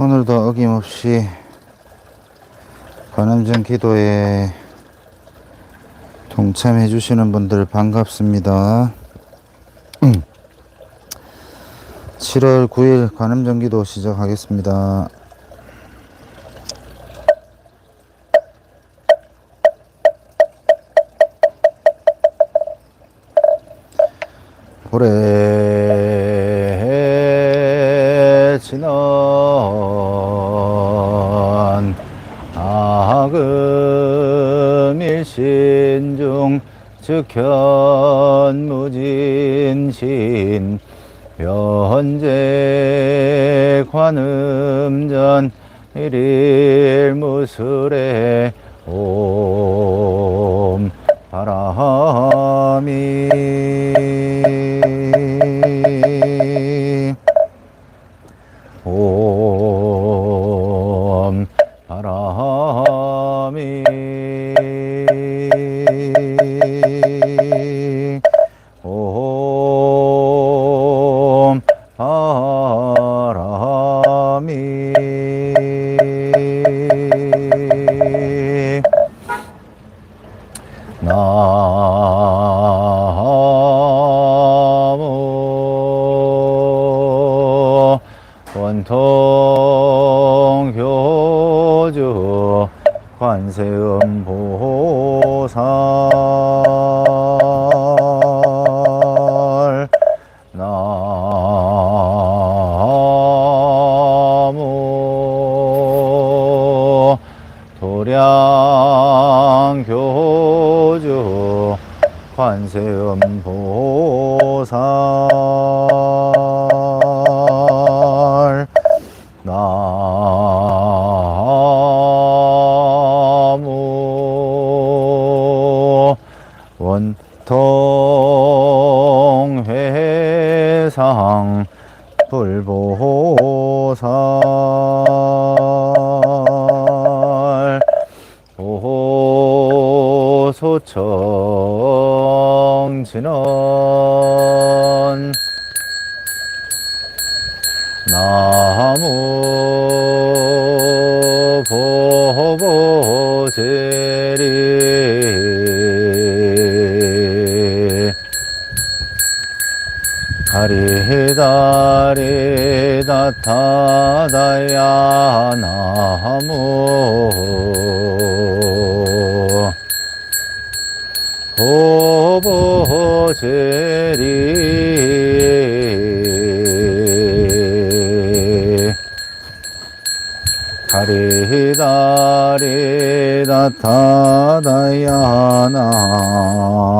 오늘도 어김없이 관음전 기도에 동참해 주시는 분들 반갑습니다. 7월 9일 관음전 기도 시작하겠습니다. 올해 일신 회상 불보살 보소청 진원. 나무 보보제 가리다리다 타다야 나무. 보보제리. 가리다리다 타다야 나무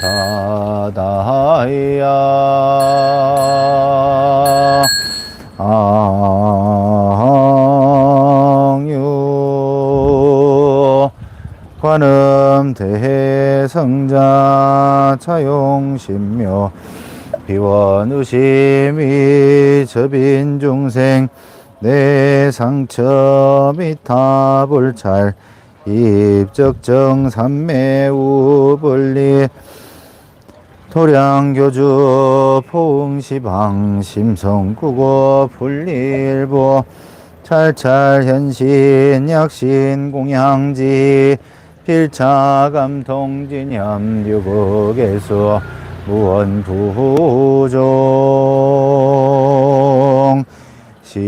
타다야. 앙유 관음 대성자 차용신묘 비원의심이 접인 중생 내 상처 미타불찰 입적정 삼매우 분리 도량교주 포응시방 심성구고 분리일보 찰찰현신 약신 공양지 필차감통진염 유국에수 무원부종 시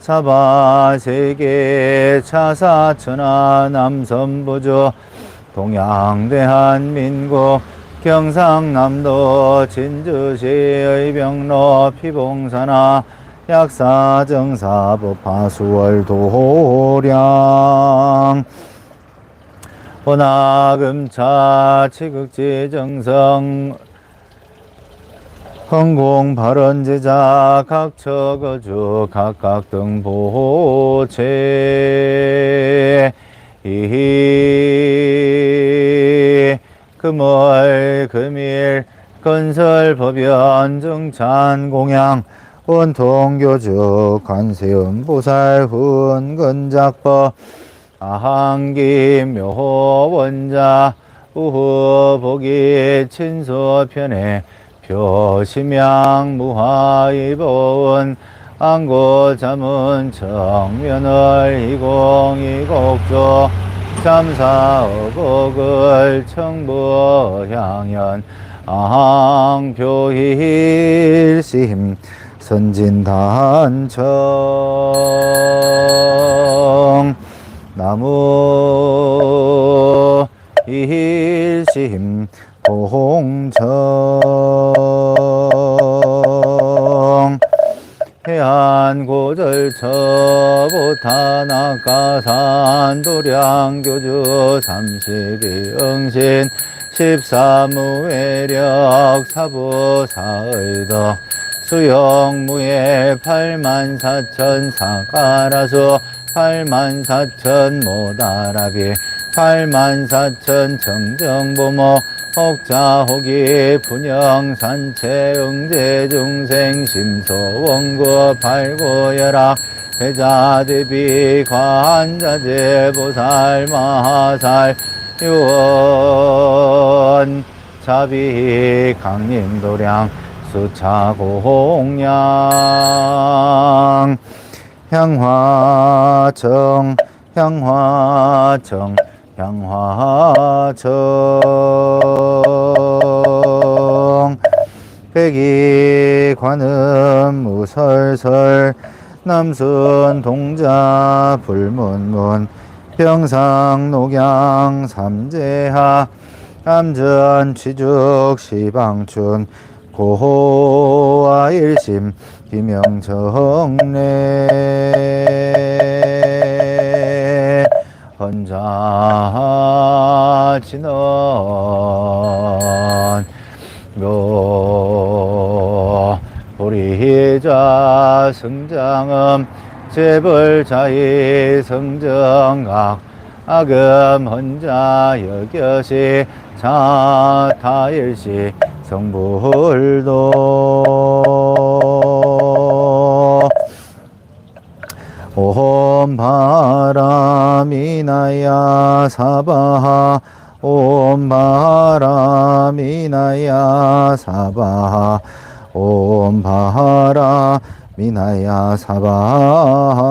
사바세계 차사천하 남선부주 동양 대한민국 경상남도 진주시의 병로 피봉산하 약사정사법 파수월 도량. 원하금차 치극지정성 헌공 발언 제작 각처 거주 각각 등 보호체 이 금월 금일 건설 법연 정찬 공양 원통교주 관세음 보살 훈건작법 아항기 묘호 원자 우후 보기 친소편에 표심양 무화이보은 안고 잠은 정면을 이공이곡조 잠사 어곡을 청부향연 아항표일심 선진단청 나무 일심 고절처보타낙가산 도량교주 삼십이응신 십사무외력 사부사의덕 수영무예 팔만사천 사가라수 팔만사천 모다라비 팔만사천 정정보모 혹자 혹이 분영산체 응제 중생 심소원구 발고열악 배자대비 관자재 보살 마살 유원 자비 강림도량 수차공양 향화청 향화청 향화청 백이 관음 무설설 남순 동자 불문문 평상 녹양 삼재하 암전 취죽 시방춘 고호와 일심 기명정례 진원 묘 보리자 성장음 재벌자의 성정각 악음 헌자 여겨시 자타일시 성불도 옴 바람이나야 사바하. 옴 바람이나야 사바하. 옴 바람이나야 사바하.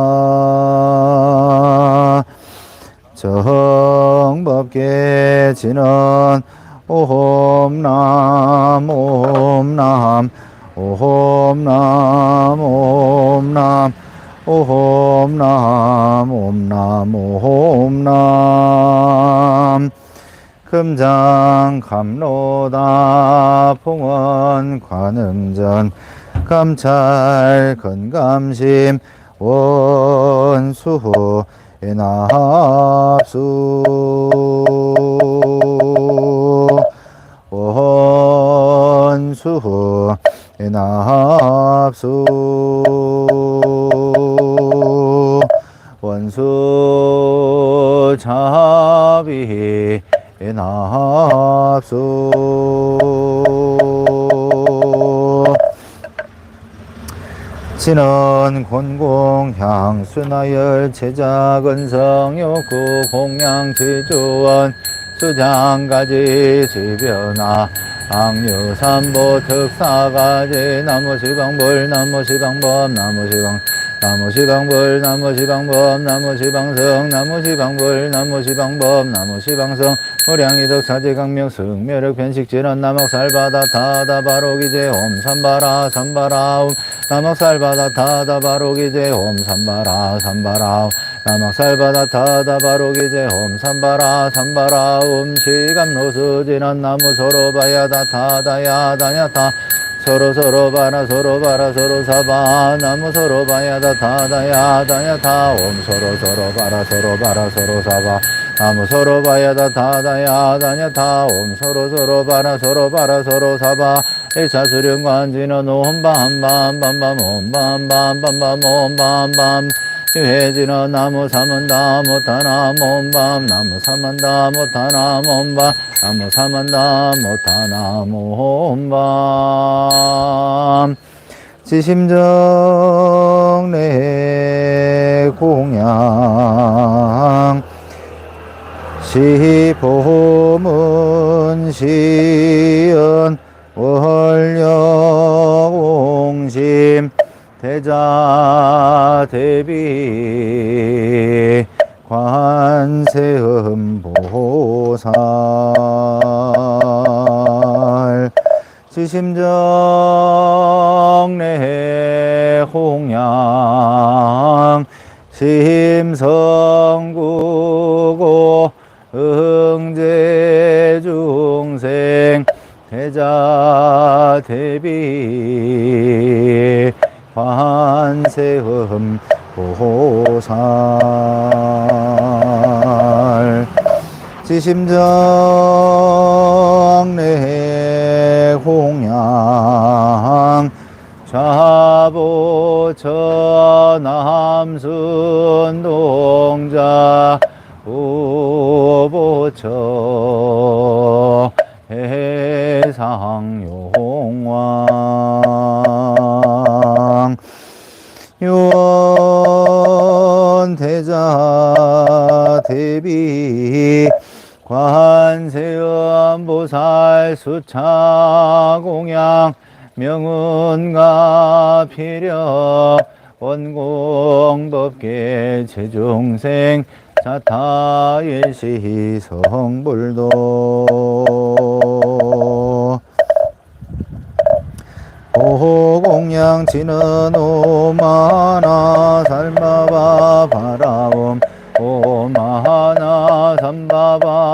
정법계 진원 오홈남 오홈남 오홈남 오홈남 오홈남 옴남 오홈남 금장 감로다 봉원 관음전 감찰 건감심 원수후 인합수 원수후 인합수 원수 진원 곤공 향수나열 제자건성 욕구 공양 제조원 수장가지 지변화 악류삼보 특사가지 나무시방불 나무시방법 나무시방 나무시방불 나무시방법 나무시방성 나무시방불 나무시방법 나무시방성. 무량이덕 사제강명 승멸력 변식질환 남옥살바다 타다 바로기제 옴 삼바라 삼바라 옴 남옥살바다 타다 바로기제 옴 삼바라 삼바라 옴 남옥살바다 타다 바로기제 옴 삼바라 삼바라 옴 시감노수진한 나무 서로 바야다 타다야 다냐타 서로 서로 봐라 서로 봐라 서로 사봐. 나무 서로 봐야다 타다야 다냐타 옴 서로 서로 봐라 서로 봐라 서로 사봐. 나무 서로 봐야다 타다야 다냐타 옴 서로 서로 봐라 서로 봐라 서로 사봐. 일차 수령 관지는 옴밤밤밤밤밤 옴밤밤밤밤밤 옴밤밤 유해지는 나무 삼은다 못하나 몸밤. 나무 삼은다 못하나 몸밤. 나무 삼은다 못하나 몸밤. 지심정 내 공양. 시보문 시 고맙습니다. 수차공양 명운과 필력 원공법계 제중생 자타일시 성불도. 보공양 지는 오마나 살마바 바라옴. 오마나 삼바바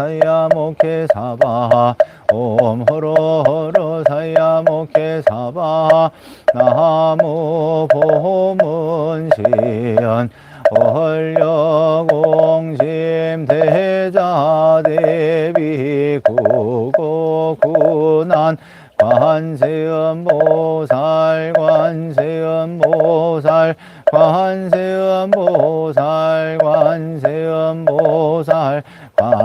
사야모케 사바하 옴 호로호로 사야모케 사바하 나무 보문시연. 얼려공심 대자 대비 구고구난. 관세음 보살 관세음 보살 관세음 보살 관세음보살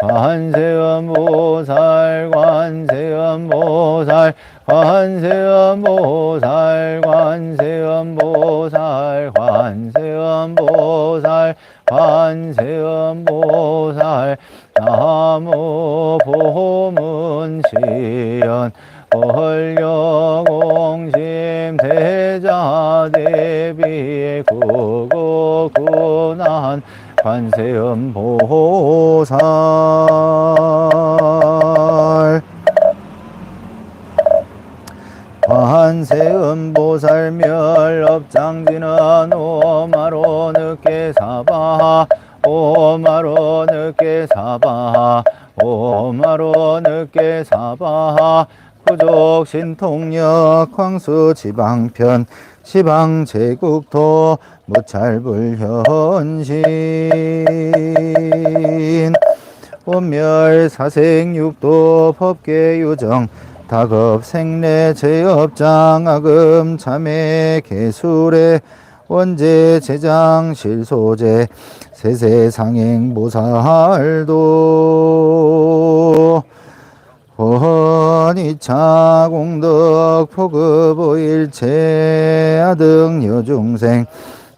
관세음보살 관세음보살 관세음보살 관세음보살 관세음보살 관세음보살. 나무 보문시연 월려공심 대자대비 구고구난 관세음 보살. 관세음보살 멸업장지는 오마로 늦게 사바. 오마로 늦게 사바. 오마로 늦게 사바 부족 신통력 황수 지방편 시방 제국토 무찰불 현신. 원멸 사생 육도 법계 유정 다급 생례 제업장 아금 참회 개술에 원제 제장 실소제 세세상행 보살도 원이차 공덕 포급오일체 아 등 여중생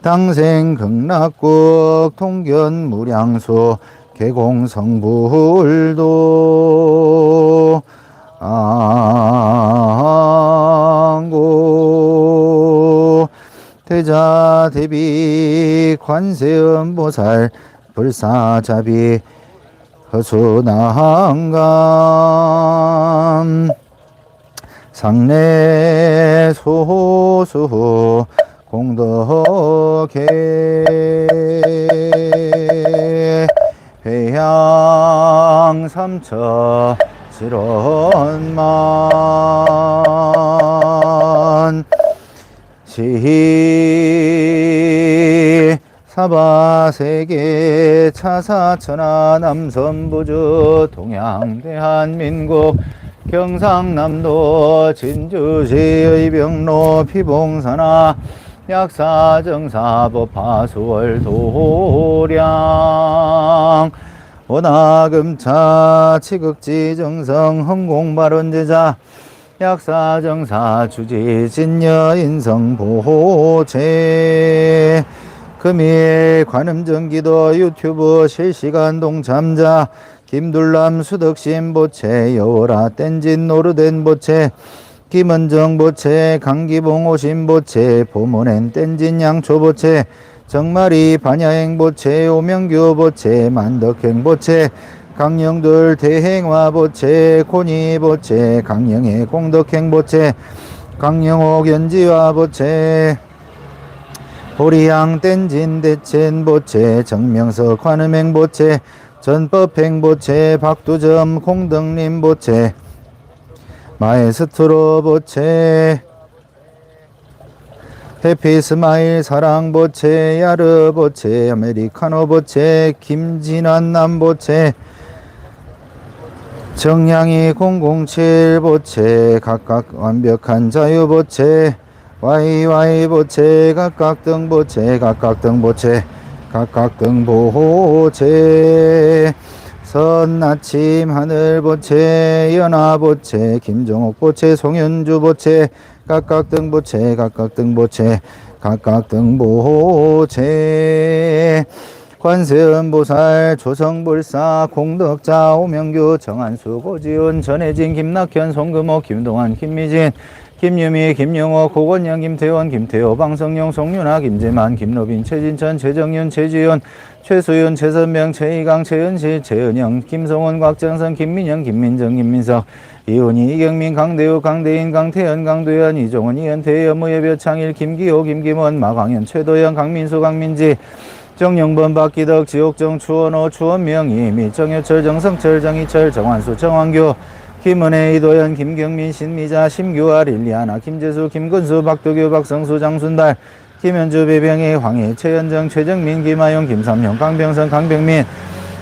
당생 극락국 통견 무량수 개공성불도. 안고 대자 대비 관세음 보살 불사자비 허수나항감 상례 소수 공덕해 회양 삼처 실원만 시 사바세계 차사천하 남선부주 동양 대한민국 경상남도 진주시의 병로 피봉산하 약사정사법화수월 도량 원하금차 치극지정성 흥공발원제자 약사정사 주지 진여 인성 보호제 금일 관음정기도 유튜브 실시간 동참자 김둘람 수덕심 보채 여호라 땐진 노르덴 보채 김은정 보채 강기봉 오신 보채 보문엔 땐진 양초 보채 정마리 반야행 보채 오명규 보채 만덕행 보채 강영들 대행화 보채 고니 보채 강영의 공덕행 보채 강영옥 연지화 보채 보리양 땐진 대첸 보채 정명석 관음행 보채 전법행 보채 박두점 공덕림 보채 마에스트로 보채 해피스마일 사랑 보채 야르 보채 아메리카노 보채 김진환 남 보채 정량이 007 보채 각각 완벽한 자유 보채 YY 보채 각각 등 보채 각각 등 보채 각각 등 보호채 선나침 하늘 보채 연화 보채 김종옥 보채 송현주 보채 각각 등 보채 각각 등 보채 각각 등 보호채 관세음보살 조성불사 공덕자 오명규 정한수 고지훈 전혜진 김낙현 송금호 김동환 김미진 김유미 김영호 고건영 김태원 김태호 방성용 송윤아 김재만 김로빈 최진천 최정윤 최지윤 최수윤 최선명 최희강 최은실 최은영 김성원 곽정선 김민영 김민정 김민석 이훈희 이경민 강대우 강대인 강태현 강도현 이종훈 이현태 여무예별 창일 김기호 김김원 마광현 최도현 강민수 강민지 정영범 박기덕 지옥정 추원호 추원명 이미 정효철 정성철 정희철 정환수 정환규 김은혜 이도현 김경민 신미자 심규아 릴리아나 김재수 김근수 박도규 박성수 장순달 김현주 배병희 황희 최현정 최정민 김하용 김삼용 강병선 강병민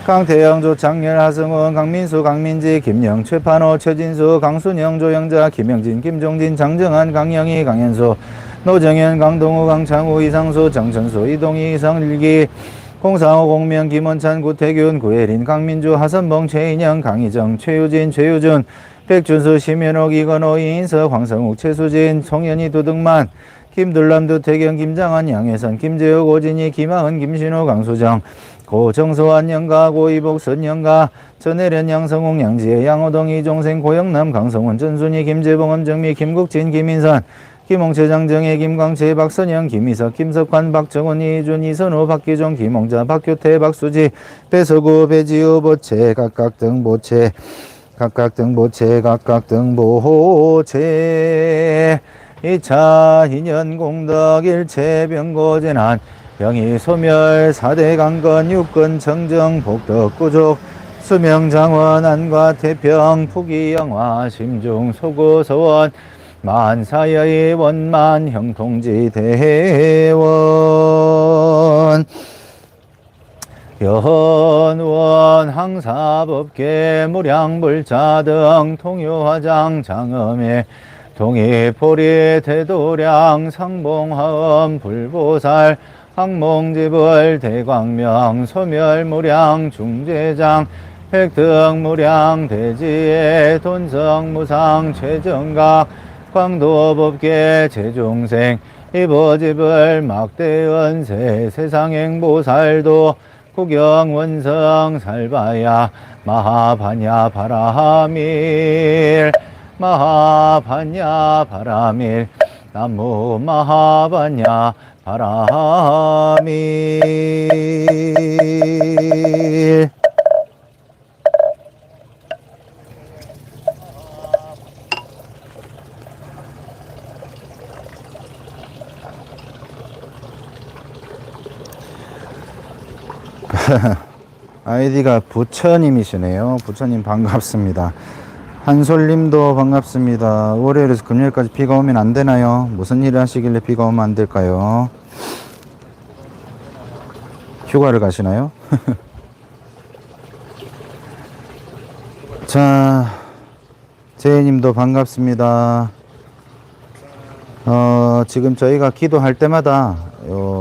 강태영 조창렬 하승원 강민수 강민지 김영 최판호 최진수 강순영 조영자 김영진 김종진 장정한 강영희 강현수 노정현 강동우 강창우 이상수 정천수 이동희 이상일기 공상호 공명 김원찬 구태균 구혜린 강민주 하선봉 최인영 강희정 최유진 최유준 백준수 심현옥 이건호 이인석 황성욱 최수진 송현희 도등만 김둘람 두태경 김장한 양혜선 김재욱 오진희 김하은 김신호 강수정 고정소환 영가 고이복선 영가 전혜련 양성웅 양지혜 양호동 이종생 고영남 강성훈 전순희 김재봉 엄정미 김국진 김인선 김홍채 장정혜 김광채 박선영 김희석 김석환 박정훈 이준 이선호 박기종 김홍자 박규태 박수지 배서구 배지우 보채 각각 등 보채 각각 등 보채 각각 등 보채. 이차 인연 공덕 일체 병고재난 병이 소멸 사대 강건 육근 청정 복덕 구족 수명 장원 안과 태평 부기 영화 심중 소구 소원 만사여의 원만 형통지 대원. 연원 항사법계 무량불자 등 통유화장 장엄의 동해포리 대도량 상봉화엄 불보살 항몽지불 대광명 소멸무량 중재장 획득무량 대지의 돈성무상 최정각 광도법계 제중생 이보집을 막대연세 세상행보살도 구경원성 살바야 마하반야 바라밀 마하반야 바라밀 나무 마하반야 바라밀 아이디가 부처님이시네요. 부처님 반갑습니다. 한솔님도 반갑습니다. 월요일에서 금요일까지 비가 오면 안 되나요? 무슨 일을 하시길래 비가 오면 안 될까요? 휴가를 가시나요? 자, 제이님도 반갑습니다. 어, 지금 저희가 기도할 때마다, 어,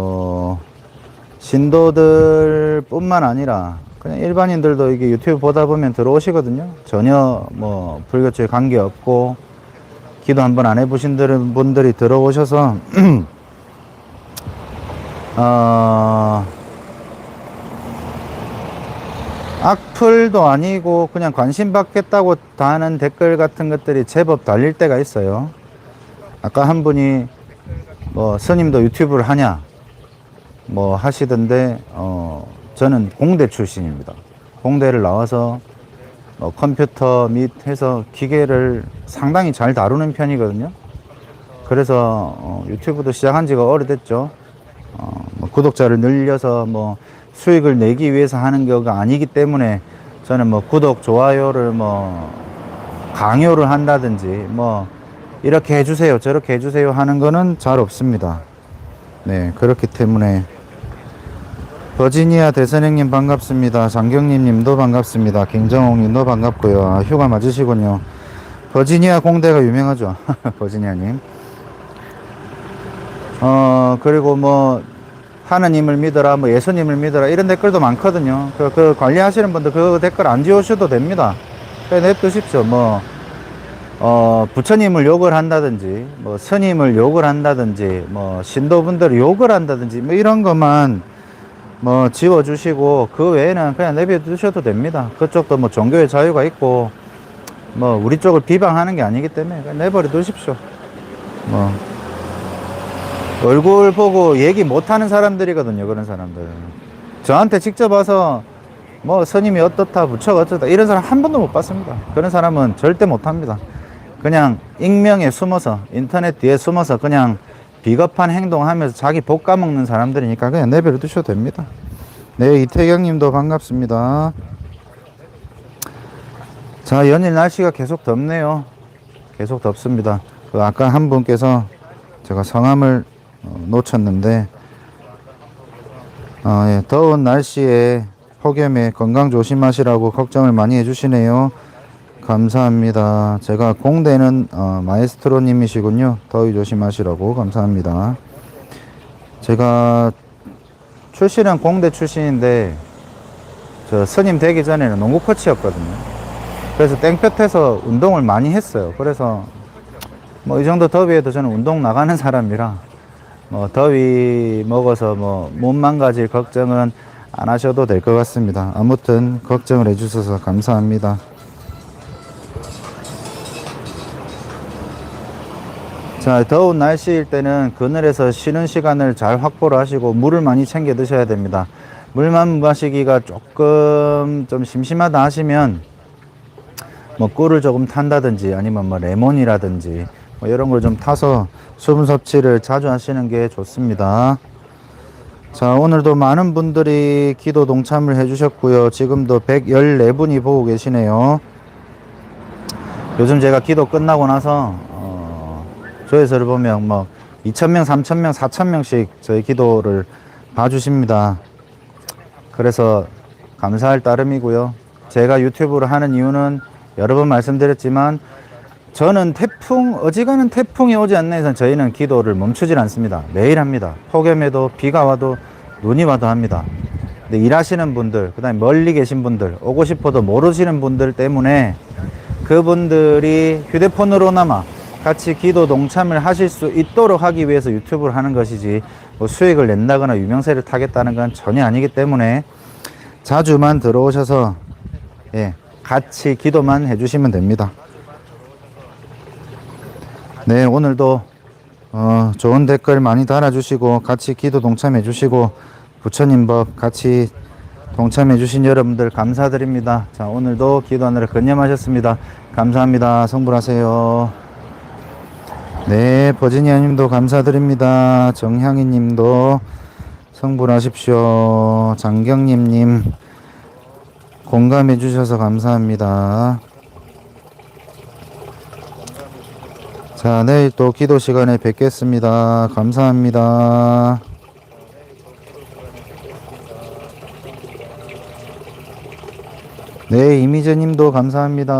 신도들 뿐만 아니라 그냥 일반인들도 이게 유튜브 보다 보면 들어오시거든요. 전혀 뭐 불교초에 관계 없고 기도 한번 안 해보신 들- 분들이 들어오셔서 어, 악플도 아니고 그냥 관심 받겠다고 다는 댓글 같은 것들이 제법 달릴 때가 있어요. 아까 한 분이 뭐 스님도 유튜브를 하냐 뭐 하시던데 어 저는 공대 출신입니다. 공대를 나와서 뭐 컴퓨터 및 해서 기계를 상당히 잘 다루는 편이거든요. 그래서 어 유튜브도 시작한 지가 오래됐죠. 어, 뭐 구독자를 늘려서 뭐 수익을 내기 위해서 하는 거가 아니기 때문에 저는 뭐 구독, 좋아요를 뭐 강요를 한다든지 뭐 이렇게 해주세요, 저렇게 해주세요 하는 거는 잘 없습니다. 네, 그렇기 때문에 버지니아 대선생님 반갑습니다. 장경님 님도 반갑습니다. 김정옥 님도 반갑고요. 아, 휴가 맞으시군요. 버지니아 공대가 유명하죠. 버지니아 님. 어, 그리고 뭐, 하나님을 믿어라, 뭐 예수님을 믿어라, 이런 댓글도 많거든요. 그, 그 관리하시는 분들 그 댓글 안 지우셔도 됩니다. 그냥 냅두십시오. 뭐, 어, 부처님을 욕을 한다든지, 뭐, 스님을 욕을 한다든지, 뭐, 신도분들을 욕을 한다든지, 뭐, 이런 것만, 뭐, 지워주시고, 그 외에는 그냥 내버려두셔도 됩니다. 그쪽도 뭐, 종교의 자유가 있고, 뭐, 우리 쪽을 비방하는 게 아니기 때문에, 그냥 내버려 두십시오. 뭐, 얼굴 보고 얘기 못하는 사람들이거든요, 그런 사람들. 저한테 직접 와서, 뭐, 스님이 어떻다, 부처가 어떻다, 이런 사람 한 번도 못 봤습니다. 그런 사람은 절대 못 합니다. 그냥 익명에 숨어서, 인터넷 뒤에 숨어서 그냥 비겁한 행동하면서 자기 복 까먹는 사람들이니까 그냥 내버려 두셔도 됩니다. 네, 이태경 님도 반갑습니다. 자, 연일 날씨가 계속 덥네요. 계속 덥습니다. 그 아까 한 분께서 제가 성함을 어, 놓쳤는데, 어, 예, 더운 날씨에 폭염에 건강 조심하시라고 걱정을 많이 해주시네요. 감사합니다. 제가 공대는 어, 마에스트로님이시군요. 더위 조심하시라고 감사합니다. 제가 출신은 공대 출신인데 저 스님 되기 전에는 농구 코치였거든요. 그래서 땡볕에서 운동을 많이 했어요. 그래서 뭐 이 정도 더위에도 저는 운동 나가는 사람이라 뭐 더위 먹어서 뭐 몸 망가질 걱정은 안 하셔도 될 것 같습니다. 아무튼 걱정을 해주셔서 감사합니다. 자, 더운 날씨일 때는 그늘에서 쉬는 시간을 잘 확보를 하시고 물을 많이 챙겨 드셔야 됩니다. 물만 마시기가 조금 좀 심심하다 하시면 뭐 꿀을 조금 탄다든지 아니면 뭐 레몬이라든지 뭐 이런 걸 좀 타서 수분 섭취를 자주 하시는 게 좋습니다. 자, 오늘도 많은 분들이 기도 동참을 해주셨고요. 지금도 114분이 보고 계시네요. 요즘 제가 기도 끝나고 나서 어, 조회수를 보면 뭐 2,000명, 3,000명, 4,000명씩 저희 기도를 봐주십니다. 그래서 감사할 따름이고요. 제가 유튜브를 하는 이유는 여러 번 말씀드렸지만 저는 태풍, 어지간한 태풍이 오지 않는 이상 저희는 기도를 멈추질 않습니다. 매일 합니다. 폭염에도 비가 와도 눈이 와도 합니다. 근데 일하시는 분들, 그 다음에 멀리 계신 분들, 오고 싶어도 모르시는 분들 때문에 그분들이 휴대폰으로나마 같이 기도 동참을 하실 수 있도록 하기 위해서 유튜브를 하는 것이지 뭐 수익을 낸다거나 유명세를 타겠다는 건 전혀 아니기 때문에 자주만 들어오셔서 예, 같이 기도만 해주시면 됩니다. 네, 오늘도 어, 좋은 댓글 많이 달아주시고 같이 기도 동참해 주시고 부처님 법 같이 동참해 주신 여러분들 감사드립니다. 자, 오늘도 기도하느라 건념하셨습니다. 감사합니다. 성불하세요. 네, 버지니아 님도 감사드립니다. 정향이 님도 성불하십시오. 장경님 님 공감해 주셔서 감사합니다. 자, 내일 또 기도 시간에 뵙겠습니다. 감사합니다. 네, 이미재 님도 감사합니다.